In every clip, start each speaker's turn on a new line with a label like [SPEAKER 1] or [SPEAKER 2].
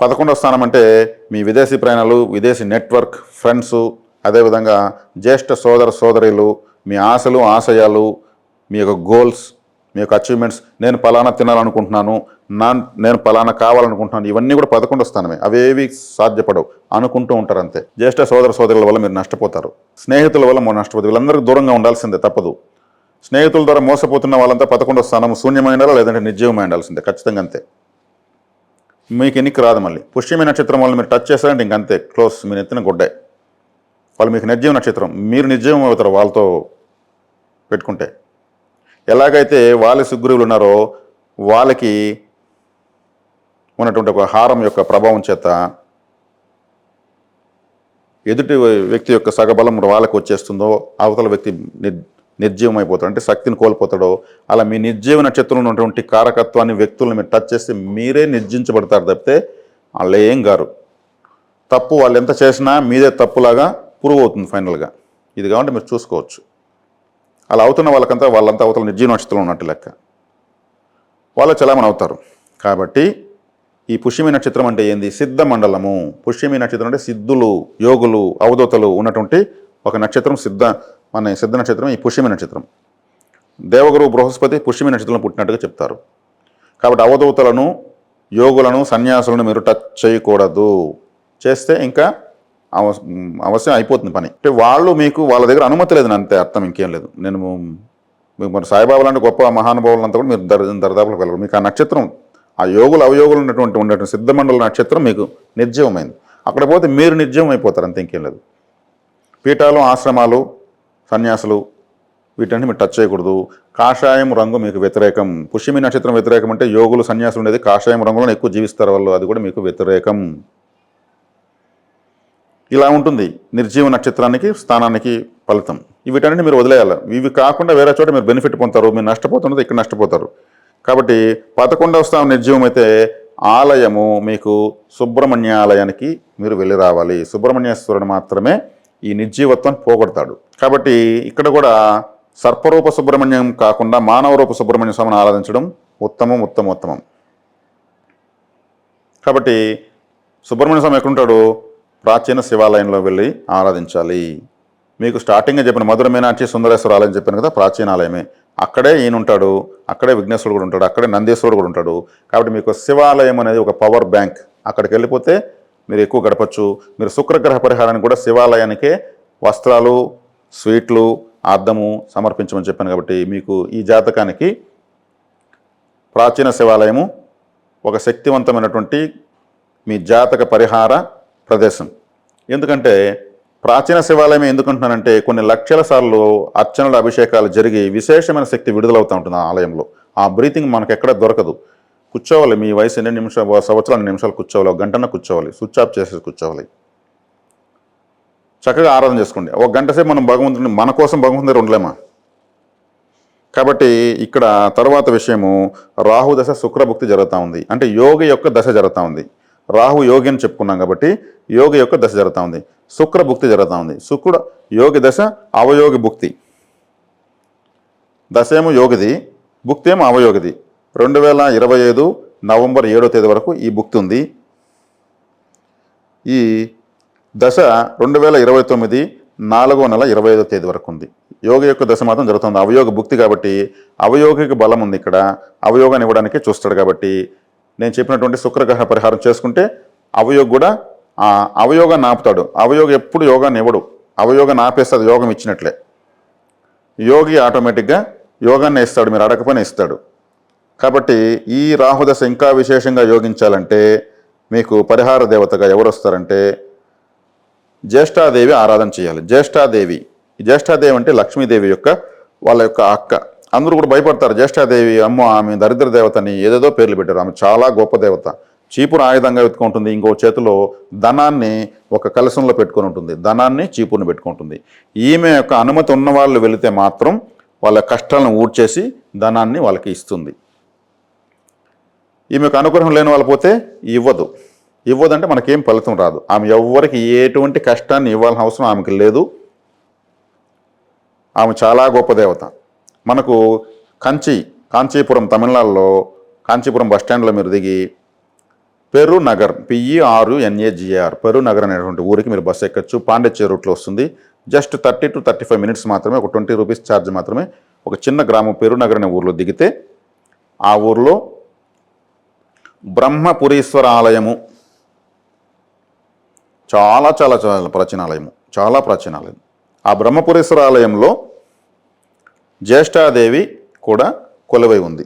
[SPEAKER 1] పదకొండవ స్థానం అంటే మీ విదేశీ ప్రయాణాలు విదేశీ నెట్వర్క్ ఫ్రెండ్స్ అదేవిధంగా జ్యేష్ఠ సోదర సోదరులు మీ ఆశలు ఆశయాలు మీ యొక్క గోల్స్ మీ యొక్క అచీవ్మెంట్స్ నేను పలానా తినాలనుకుంటున్నాను నా నేను పలానా కావాలనుకుంటున్నాను ఇవన్నీ కూడా పదకొండవ స్థానమే. అవేవి సాధ్యపడవు. అనుకుంటూ ఉంటారు అంతే. జ్యేష్ఠ సోదర సోదరుల వల్ల మీరు నష్టపోతారు. స్నేహితుల వల్ల మీరు నష్టపోతారు వీళ్ళందరికీ దూరంగా ఉండాల్సిందే తప్పదు. స్నేహితుల ద్వారా మోసపోతున్న వాళ్ళంతా పదకొండవ స్థానం శూన్యమై లేదంటే నిర్జీవమై ఉండాల్సిందే ఖచ్చితంగా అంతే. మీకు ఎన్నిక రాదు మళ్ళీ. పుష్యమి నక్షత్రం వల్ల మీరు టచ్ చేస్తారంటే ఇంకంతే క్లోజ్ మీరు ఎత్తిన గుడ్డే. వాళ్ళు మీకు నిర్జీవ నక్షత్రం మీరు నిర్జీవం అవుతారు వాళ్ళతో పెట్టుకుంటే. ఎలాగైతే వాళ్ళ సుగ్రీవులు ఉన్నారో వాళ్ళకి ఉన్నటువంటి ఒక హారం యొక్క ప్రభావం చేత ఎదుటి వ్యక్తి యొక్క సగబలం వాళ్ళకి వచ్చేస్తుందో అవతల వ్యక్తి నిర్జీవమైపోతాడు అంటే శక్తిని కోల్పోతాడో అలా మీ నిర్జీవ నక్షత్రంలో ఉన్నటువంటి కారకత్వాన్ని వ్యక్తులను మీరు టచ్ చేస్తే మీరే నిర్జించబడతారు తప్పితే వాళ్ళు ఏం గారు. తప్పు వాళ్ళు ఎంత చేసినా మీదే తప్పులాగా ప్రూవ్ అవుతుంది ఫైనల్గా. ఇది కాబట్టి మీరు చూసుకోవచ్చు. అలా అవుతున్న వాళ్ళకంతా వాళ్ళంతా అవతల నిర్జీవ నక్షత్రంలో ఉన్నట్టు లెక్క. వాళ్ళు చలామణి అవుతారు. కాబట్టి ఈ పుష్యమి నక్షత్రం అంటే ఏంది? సిద్ధ మండలము. పుష్యమి నక్షత్రం అంటే సిద్ధులు యోగులు అవధూతలు ఉన్నటువంటి ఒక నక్షత్రం సిద్ధ మన సిద్ధ నక్షత్రం ఈ పుష్యమి నక్షత్రం. దేవగురు బృహస్పతి పుష్యమి నక్షత్రంలో పుట్టినట్టుగా చెప్తారు. కాబట్టి అవధూతలను యోగులను సన్యాసులను మీరు టచ్ చేయకూడదు. చేస్తే ఇంకా అవ అవశ్యం అయిపోతుంది పని. అంటే వాళ్ళు మీకు వాళ్ళ దగ్గర అనుమతి లేదని అంతే అర్థం ఇంకేం లేదు. నేను మీకు మరి సాయిబాబా లాంటి గొప్ప మహానుభావులంతా కూడా మీరు దర దరిదాపులకు వెళ్ళరు. మీకు ఆ నక్షత్రం ఆ యోగులు అవయోగులు ఉన్నటువంటి ఉన్నటువంటి సిద్ధమండల నక్షత్రం మీకు నిర్జీవమైంది. అక్కడ పోతే మీరు నిర్జీవం అయిపోతారు అంతే ఇంకేం లేదు. పీఠాలు ఆశ్రమాలు సన్యాసులు వీటన్ని మీరు టచ్ చేయకూడదు. కాషాయం రంగు మీకు వ్యతిరేకం. పుష్యమి నక్షత్రం వ్యతిరేకం అంటే యోగులు సన్యాసులు ఉండేది కాషాయం రంగులో ఎక్కువ జీవిస్తారు వాళ్ళు. అది కూడా మీకు వ్యతిరేకం. ఇలా ఉంటుంది నిర్జీవ నక్షత్రానికి స్థానానికి ఫలితం. వీటన్నిటిని మీరు వదిలేయాలి. ఇవి కాకుండా వేరే చోట మీరు బెనిఫిట్ పొందుతారు. మీరు నష్టపోతున్నది ఇక్కడ నష్టపోతారు. కాబట్టి పదకొండవ స్థానం నిర్జీవం అయితే ఆలయము మీకు సుబ్రహ్మణ్య ఆలయానికి మీరు వెళ్ళి రావాలి. సుబ్రహ్మణ్యేశ్వరుడు మాత్రమే ఈ నిర్జీవత్వాన్ని పోగొడతాడు. కాబట్టి ఇక్కడ కూడా సర్పరూప సుబ్రహ్మణ్యం కాకుండా మానవరూప సుబ్రహ్మణ్య స్వామిని ఆరాధించడం ఉత్తమం ఉత్తమం ఉత్తమం. కాబట్టి సుబ్రహ్మణ్య స్వామి ఎక్కడుంటాడు? ప్రాచీన శివాలయంలో వెళ్ళి ఆరాధించాలి. మీకు స్టార్టింగ్గా చెప్పిన మధుర మీనాక్షి సుందరేశ్వర ఆలయం చెప్పాను కదా ప్రాచీన ఆలయమే. అక్కడే ఈయన ఉంటాడు అక్కడే విఘ్నేశ్వరుడు కూడా ఉంటాడు అక్కడే నందీశ్వరుడు కూడా ఉంటాడు. కాబట్టి మీకు శివాలయం అనేది ఒక పవర్ బ్యాంక్ అక్కడికి వెళ్ళిపోతే మీరు ఎక్కువ గడపచ్చు. మీరు శుక్రగ్రహ పరిహారానికి కూడా శివాలయానికే వస్త్రాలు స్వీట్లు అద్దము సమర్పించమని చెప్పాను కాబట్టి మీకు ఈ జాతకానికి ప్రాచీన శివాలయము ఒక శక్తివంతమైనటువంటి మీ జాతక పరిహార ప్రదేశం. ఎందుకంటే ప్రాచీన శివాలయం ఎందుకంటున్నానంటే కొన్ని లక్షల సార్లు అర్చనల అభిషేకాలు జరిగి విశేషమైన శక్తి విడుదలవుతూ ఉంటుంది ఆ ఆలయంలో. ఆ బ్రీతింగ్ మనకు ఎక్కడ దొరకదు. కూర్చోవాలి. మీ వయసు ఎన్ని నిమిషాలు సంవత్సరాలు ఎన్ని నిమిషాలు కూర్చోవాలి. ఒక గంటన కూర్చోవాలి. స్విచ్ ఆఫ్ చేసేసి కూర్చోవాలి. చక్కగా ఆరాధన చేసుకోండి. ఒక గంట సేపు మనం భగవంతుని మన కోసం భగవంతుని దగ్గర ఉండలేమా? కాబట్టి ఇక్కడ తర్వాత విషయము రాహు దశ శుక్రభుక్తి జరుగుతూ ఉంది. అంటే యోగి యొక్క దశ జరుగుతూ ఉంది. రాహు యోగి అని చెప్పుకున్నాం కాబట్టి యోగి యొక్క దశ జరుగుతూ ఉంది. శుక్ర భుక్తి జరుగుతూ ఉంది. శుక్రుడు యోగి దశ అవయోగి భుక్తి. దశ ఏమో యోగిది భుక్తి ఏమో అవయోగిది. రెండు వేల ఇరవై ఐదు నవంబర్ ఏడో తేదీ వరకు ఈ బుక్ ఉంది. ఈ దశ రెండు వేల ఇరవై తొమ్మిది నాలుగో నెల ఇరవై ఐదో తేదీ వరకు ఉంది. యోగ యొక్క దశ మాత్రం జరుగుతుంది. అవయోగ భుక్తి కాబట్టి అవయోగికి బలం ఉంది ఇక్కడ. అవయోగాన్ని ఇవ్వడానికి చూస్తాడు కాబట్టి నేను చెప్పినటువంటి శుక్రగ్రహ పరిహారం చేసుకుంటే అవయోగ్ కూడా ఆ అవయోగాన్ని ఆపుతాడు అవయోగ ఎప్పుడు యోగాన్ని ఇవ్వడు. అవయోగాన్ని ఆపేస్తే అది యోగం ఇచ్చినట్లే. యోగి ఆటోమేటిక్గా యోగాన్ని ఇస్తాడు. మీరు అడగపని ఇస్తాడు. కాబట్టి ఈ రాహుదశ ఇంకా విశేషంగా యోగించాలంటే మీకు పరిహార దేవతగా ఎవరు వస్తారంటే జ్యేష్ఠాదేవి ఆరాధన చేయాలి. జ్యేష్ఠాదేవి. జ్యేష్ఠాదేవి అంటే లక్ష్మీదేవి యొక్క వాళ్ళ యొక్క అక్క. అందరూ కూడా భయపడతారు. జ్యేష్ఠాదేవి అమ్మ ఆమె దరిద్ర దేవతని ఏదేదో పేర్లు పెట్టారు. ఆమె చాలా గొప్ప దేవత. చీపురు ఆయుధంగా ఎత్తుకుంటుంది ఇంకో చేతిలో ధనాన్ని ఒక కలశంలో పెట్టుకొని ఉంటుంది. ధనాన్ని చీపురుని పెట్టుకుంటుంది ఈమె యొక్క అనుమతి ఉన్న వాళ్ళు వెళితే మాత్రం వాళ్ళ కష్టాలను ఊడ్చేసి ధనాన్ని వాళ్ళకి ఇస్తుంది. ఈమెకు అనుగ్రహం లేని వాళ్ళు పోతే ఇవ్వదు. ఇవ్వదంటే మనకేం ఫలితం రాదు. ఆమె ఎవ్వరికి ఎటువంటి కష్టాన్ని ఇవ్వాల్సిన అవసరం ఆమెకి లేదు. ఆమె చాలా గొప్ప దేవత. మనకు కంచి కాంచీపురం తమిళనాడులో కాంచీపురం బస్ స్టాండ్లో మీరు దిగి Peru Nagar P E R N A G R Peru Nagar అనేటువంటి ఊరికి మీరు బస్సు ఎక్కచ్చు. పాండిచ్చేరి రూట్లో వస్తుంది. Just thirty to thirty five minutes మాత్రమే ఒక ట్వంటీ రూపీస్ ఛార్జ్ మాత్రమే ఒక చిన్న గ్రామం పెరు నగర్ అనే ఊర్లో దిగితే ఆ ఊర్లో బ్రహ్మపురీశ్వర ఆలయము చాలా చాలా చాలా ప్రాచీనాలయము. చాలా ప్రాచీనాలయం. ఆ బ్రహ్మపురీశ్వర ఆలయంలో జ్యేష్ఠాదేవి కూడా కొలువై ఉంది.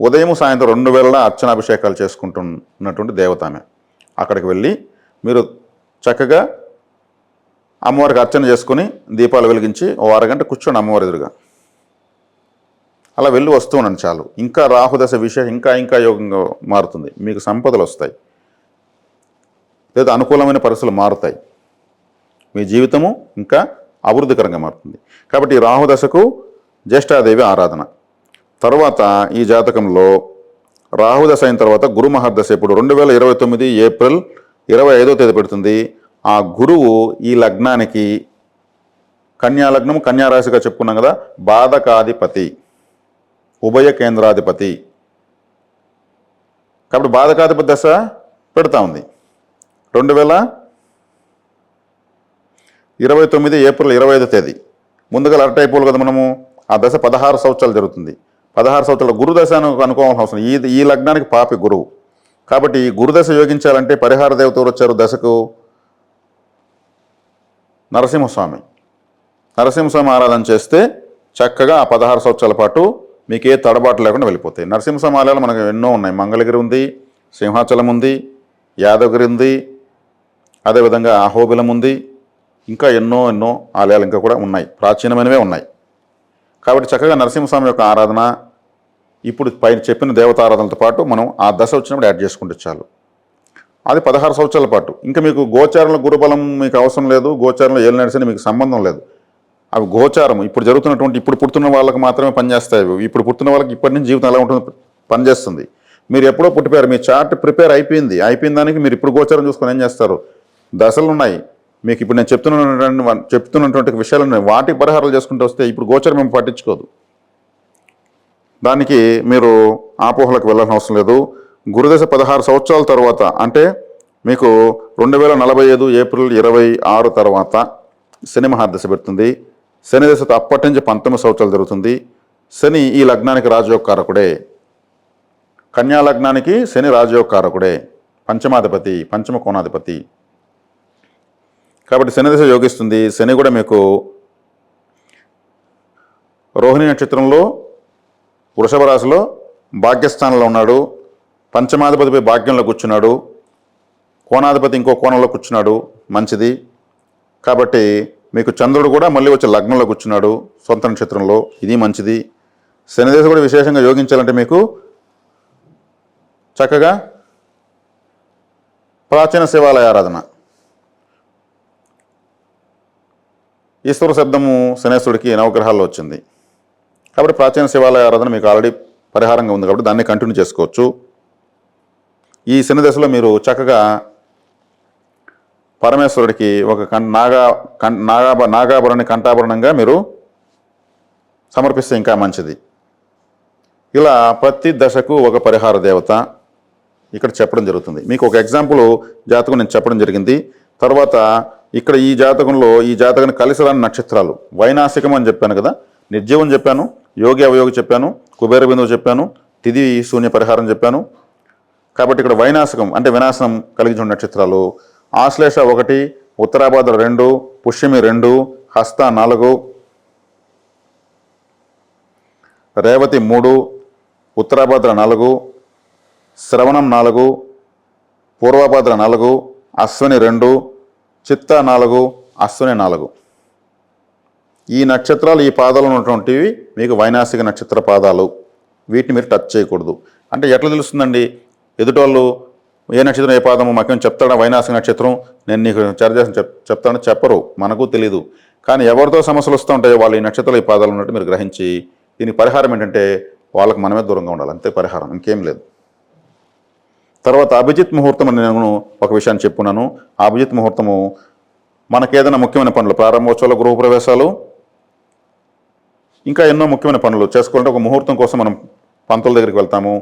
[SPEAKER 1] ఉదయం సాయంత్రం రెండు వేల అర్చనాభిషేకాలు చేసుకుంటున్నటువంటి దేవతామె. అక్కడికి వెళ్ళి మీరు చక్కగా అమ్మవారికి అర్చన చేసుకుని దీపాలు వెలిగించి ఓ అరగంట కూర్చోండి అమ్మవారి ఎదురుగా. అలా వెళ్ళి వస్తూ ఉండండి చాలు. ఇంకా రాహుదశ విషయం ఇంకా ఇంకా యోగంగా మారుతుంది. మీకు సంపదలు వస్తాయి. లేదా అనుకూలమైన పరిస్థితులు మారుతాయి. మీ జీవితము ఇంకా అభివృద్ధికరంగా మారుతుంది. కాబట్టి రాహుదశకు జ్యేష్ఠాదేవి ఆరాధన. తర్వాత ఈ జాతకంలో రాహుదశ అయిన తర్వాత గురు మహర్దశ ఇప్పుడు రెండు వేల ఇరవై తొమ్మిది ఏప్రిల్ ఇరవై ఐదో తేదీ పెడుతుంది. ఆ గురువు ఈ లగ్నానికి కన్యా లగ్నం చెప్పుకున్నాం కదా బాధకాధిపతి. ఉభయ కేంద్రాధిపతి. కాబట్టి బాధకాధిపతి దశ పెడతా ఉంది. రెండు వేల ఇరవై తొమ్మిది ఏప్రిల్ ఇరవై ఐదో తేదీ. ముందుగా అలర్ట్ అయిపోవాలి కదా మనము. ఆ దశ పదహారు సంవత్సరాలు జరుగుతుంది. పదహారు సంవత్సరాల గురుదశ అని అనుకోవాల్సిన అవసరం ఈ ఈ లగ్నానికి పాపి గురువు. కాబట్టి ఈ గురుదశ యోగించాలంటే పరిహార దేవతలు వచ్చారు దశకు నరసింహస్వామి. నరసింహస్వామి ఆరాధన చేస్తే చక్కగా ఆ పదహారు సంవత్సరాల పాటు మీకు ఏ తడబాటు లేకుండా వెళ్ళిపోతాయి. నరసింహస్వామి ఆలయాలు మనకు ఎన్నో ఉన్నాయి. మంగళగిరి ఉంది సింహాచలం ఉంది యాదగిరి ఉంది అదేవిధంగా అహోబిలం ఉంది. ఇంకా ఎన్నో ఎన్నో ఆలయాలు ఇంకా కూడా ఉన్నాయి. ప్రాచీనమైనవే ఉన్నాయి. కాబట్టి చక్కగా నరసింహస్వామి యొక్క ఆరాధన ఇప్పుడు పైన చెప్పిన దేవతారాధనలతో పాటు మనం ఆ దశ వచ్చినప్పుడు యాడ్ చేసుకుంటే చాలు. అది పదహారు సంవత్సరాల పాటు. ఇంకా మీకు గోచారంలో గురుబలం మీకు అవసరం లేదు. గోచారంలో ఏళ్ళు నడిచిన మీకు సంబంధం లేదు. అవి గోచారం ఇప్పుడు జరుగుతున్నటువంటి ఇప్పుడు పుడుతున్న వాళ్ళకి మాత్రమే పనిచేస్తాయి అవి. ఇప్పుడు పుట్టిన వాళ్ళకి ఇప్పటి నుంచి జీవితం ఎలా ఉంటుంది పనిచేస్తుంది మీరు ఎప్పుడో పుట్టిపోయారు మీ చార్ట్ ప్రిపేర్ అయిపోయింది. అయిపోయిన దానికి మీరు ఇప్పుడు గోచారం చూసుకొని ఏం చేస్తారు? దశలు ఉన్నాయి. మీకు ఇప్పుడు నేను చెప్తున్నటువంటి చెప్తున్నటువంటి విషయాలు ఉన్నాయి. వాటికి పరిహారాలు చేసుకుంటూ వస్తే ఇప్పుడు గోచరం మేము పట్టించుకోదు. దానికి మీరు ఆపోహలకు వెళ్ళాల్సిన అవసరం లేదు. గురుదశ పదహారు సంవత్సరాల తర్వాత అంటే మీకు రెండు వేల నలభై ఐదు ఏప్రిల్ ఇరవై ఆరు తర్వాత శని మహాదశ పెడుతుంది. శని దశతో అప్పటి నుంచి పంతొమ్మిది సంవత్సరాలు జరుగుతుంది. శని ఈ లగ్నానికి రాజయోగకారకుడే. కన్యా లగ్నానికి శని రాజయోగకారకుడే. పంచమాధిపతి పంచమ కోణాధిపతి. కాబట్టి శని దశ యోగిస్తుంది. శని కూడా మీకు రోహిణి నక్షత్రంలో వృషభ రాశిలో భాగ్యస్థానంలో ఉన్నాడు. పంచమాధిపతిపై భాగ్యంలో కూర్చున్నాడు. కోణాధిపతి ఇంకో కోణంలో కూర్చున్నాడు. మంచిది. కాబట్టి మీకు చంద్రుడు కూడా మళ్ళీ వచ్చే లగ్నంలో కూర్చున్నాడు సొంత నక్షత్రంలో. ఇది మంచిది. శనిదేశం కూడా విశేషంగా యోగించాలంటే మీకు చక్కగా ప్రాచీన శివాలయ ఆరాధన. ఈశ్వర శబ్దము శనేశ్వరుడికి నవగ్రహాల్లో వచ్చింది. కాబట్టి ప్రాచీన శివాలయ ఆరాధన మీకు ఆల్రెడీ పరిహారంగా ఉంది కాబట్టి దాన్ని కంటిన్యూ చేసుకోవచ్చు. ఈ శని దశలో మీరు చక్కగా పరమేశ్వరుడికి ఒక కం నాగా కం నాగాభ నాగాభరణి కంఠాభరణంగా మీరు సమర్పిస్తే ఇంకా మంచిది. ఇలా ప్రతి దశకు ఒక పరిహార దేవత ఇక్కడ చెప్పడం జరుగుతుంది. మీకు ఒక ఎగ్జాంపుల్ జాతకం నేను చెప్పడం జరిగింది. తర్వాత ఇక్కడ ఈ జాతకంలో ఈ జాతకాన్ని కలిసిరాని నక్షత్రాలు. వైనాసికం అని చెప్పాను కదా నిర్జీవం చెప్పాను యోగి అవయోగి చెప్పాను కుబేర బిందువు చెప్పాను తిది శూన్య పరిహారం చెప్పాను. కాబట్టి ఇక్కడ వైనాశకం అంటే వినాశనం కలిగించిన నక్షత్రాలు ఆశ్లేష ఒకటి ఉత్తరాభాద్ర రెండు పుష్యమి రెండు హస్త నాలుగు రేవతి మూడు ఉత్తరాభాద్ర నాలుగు శ్రవణం నాలుగు పూర్వభాద్ర నాలుగు అశ్విని రెండు చిత్త నాలుగు అశ్విని నాలుగు. ఈ నక్షత్రాలు ఈ పాదాలు ఉన్నటువంటివి మీకు వైనాసిక నక్షత్ర పాదాలు. వీటిని మీరు టచ్ చేయకూడదు. అంటే ఎట్లా తెలుస్తుందండి? ఎదుటోళ్ళు ఏ నక్షత్రం ఏ పాదము మాకేం చెప్తాడా? వైనాసిక నక్షత్రం? నేను నీకు చర్చేసి చెప్ చెప్తాను చెప్పరు. మనకు తెలీదు. కానీ ఎవరితో సమస్యలు వస్తూ ఉంటాయో వాళ్ళు ఈ నక్షత్రాలు ఈ పాదాలు ఉన్నట్టు మీరు గ్రహించి దీనికి పరిహారం ఏంటంటే వాళ్ళకి మనమే దూరంగా ఉండాలి. అంతే పరిహారం ఇంకేం లేదు. తర్వాత అభిజిత్ ముహూర్తం అని నేను ఒక విషయాన్ని చెప్పున్నాను. అభిజిత్ ముహూర్తము మనకేదైనా ముఖ్యమైన పనులు ప్రారంభోత్సవాలు గృహప్రవేశాలు ఇంకా ఎన్నో ముఖ్యమైన పనులు. చేసుకోవాలంటే ఒక ముహూర్తం కోసం మనం పంతుల దగ్గరికి వెళ్తాము.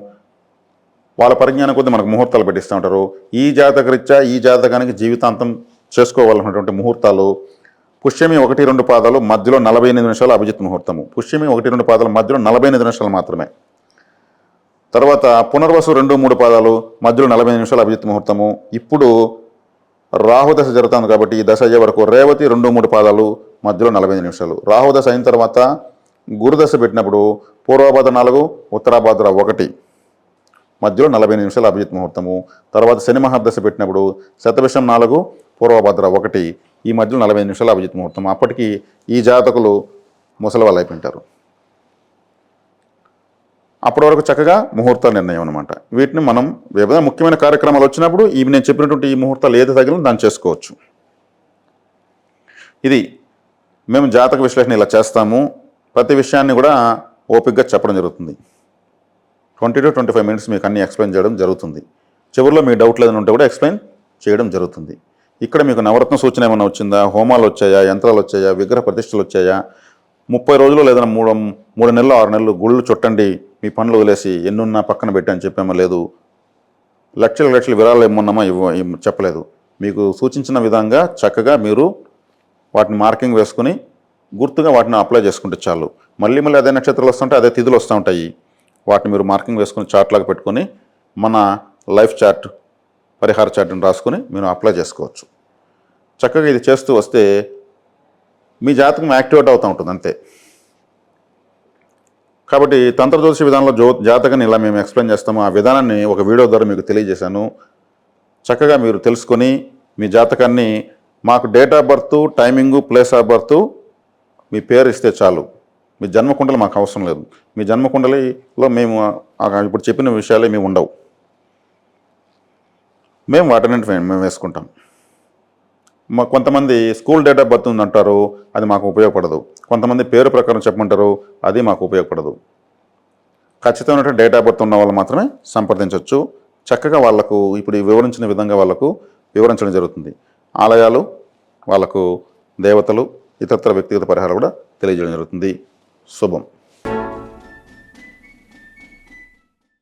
[SPEAKER 1] వాళ్ళ పరిజ్ఞానం కొద్దీ మనకు ముహూర్తాలు పెట్టిస్తూ ఉంటారు. ఈ జాతక రీత్యా ఈ జాతకానికి జీవితాంతం చేసుకోవాలన్నటువంటి ముహూర్తాలు పుష్యమి ఒకటి రెండు పాదాలు మధ్యలో నలభై ఎనిమిది నిమిషాలు అభిజిత్ ముహూర్తము. పుష్యమి ఒకటి రెండు పాదాల మధ్యలో నలభై ఎనిమిది నిమిషాలు మాత్రమే. తర్వాత పునర్వసు రెండు మూడు పాదాలు మధ్యలో నలభై నిమిషాలు అభిజిత్ ముహూర్తము. ఇప్పుడు రాహు దశ జరుగుతుంది కాబట్టి ఈ దశ అయ్యే వరకు రేవతి రెండు మూడు పాదాలు మధ్యలో నలభై ఐదు నిమిషాలు. రాహు దశ అయిన తర్వాత గురుదశ పెట్టినప్పుడు పూర్వభాద్ర నాలుగు ఉత్తరాభాద్ర ఒకటి. మధ్యలో నలభై నిమిషాలు అభిజిత్ ముహూర్తము. తర్వాత శని మహాదశ పెట్టినప్పుడు శతవిషం నాలుగు పూర్వభద్ర ఒకటి ఈ మధ్యలో నలభై నిమిషాలు అభిజిత్ ముహూర్తం. అప్పటికి ఈ జాతకులు ముసలి వాళ్ళు అయిపోయింటారు. అప్పటి వరకు చక్కగా ముహూర్త నిర్ణయం అనమాట వీటిని మనం ఏదైనా ముఖ్యమైన కార్యక్రమాలు వచ్చినప్పుడు ఇవి నేను చెప్పినటువంటి ఈ ముహూర్తాలు ఏది తగిలిన దాన్ని చేసుకోవచ్చు. ఇది మేము జాతక విశ్లేషణ ఇలా చేస్తాము. ప్రతి విషయాన్ని కూడా ఓపికగా చెప్పడం జరుగుతుంది. Twenty to twenty five minutes మీకు అన్ని ఎక్స్ప్లెయిన్ చేయడం జరుగుతుంది. చివరిలో మీ డౌట్లు ఏదైనా ఉంటే కూడా ఎక్స్ప్లెయిన్ చేయడం జరుగుతుంది. ఇక్కడ మీకు నవరత్న సూచన ఏమైనా వచ్చిందా? హోమాలు వచ్చాయా? యంత్రాలు వచ్చాయా? విగ్రహ ప్రతిష్టలు వచ్చాయా? ముప్పై రోజులు లేదా మూడు మూడు నెలలు ఆరు నెలలు గుళ్ళు చుట్టండి మీ పనులు వదిలేసి ఎన్నున్నా పక్కన పెట్టి అని చెప్పామో లేదు. లక్షల లక్షల విరాళాలు ఏమన్నామా ఇవ్వ చెప్పలేదు. మీకు సూచించిన విధంగా చక్కగా మీరు వాటిని మార్కింగ్ వేసుకుని గుర్తుగా వాటిని అప్లై చేసుకుంటే చాలు. మళ్ళీ మళ్ళీ అదే నక్షత్రాలు వస్తుంటే అదే తిథులు వస్తూ ఉంటాయి. వాటిని మీరు మార్కింగ్ వేసుకుని చార్ట్లాగా పెట్టుకొని మన లైఫ్ చార్ట్ పరిహార చార్ట్ని రాసుకొని మీరు అప్లై చేసుకోవచ్చు. చక్కగా ఇది చేస్తూ వస్తే మీ జాతకం యాక్టివేట్ అవుతూ ఉంటుంది అంతే. కాబట్టి తంత్ర జ్యోతిష విధానంలో జో జాతకాన్ని ఇలా మేము ఎక్స్ప్లెయిన్ చేస్తాము. ఆ విధానాన్ని ఒక వీడియో ద్వారా మీకు తెలియజేశాను. చక్కగా మీరు తెలుసుకొని మీ జాతకాన్ని మాకు date of birth timing place of birth మీ పేరు ఇస్తే చాలు. మీ జన్మకుండలు మాకు అవసరం లేదు. మీ జన్మకుండలిలో మేము ఇప్పుడు చెప్పిన విషయాలే మేము ఉండవు. మేము వాటన్నింటి మేము వేసుకుంటాం. మా కొంతమంది స్కూల్ డేట్ ఆఫ్ బర్త్ ఉందంటారు అది మాకు ఉపయోగపడదు. కొంతమంది పేరు ప్రకారం చెప్పమంటారు అది మాకు ఉపయోగపడదు. ఖచ్చితమైనటువంటి డేట్ ఆఫ్ బర్త్ ఉన్న వాళ్ళు మాత్రమే సంప్రదించవచ్చు. చక్కగా వాళ్ళకు ఇప్పుడు వివరించిన విధంగా వాళ్ళకు వివరించడం జరుగుతుంది. ఆలయాలు వాళ్ళకు దేవతలు ఇతరత్ర వ్యక్తిగత పరిహారాలు కూడా తెలియజేయడం జరుగుతుంది. शुभम।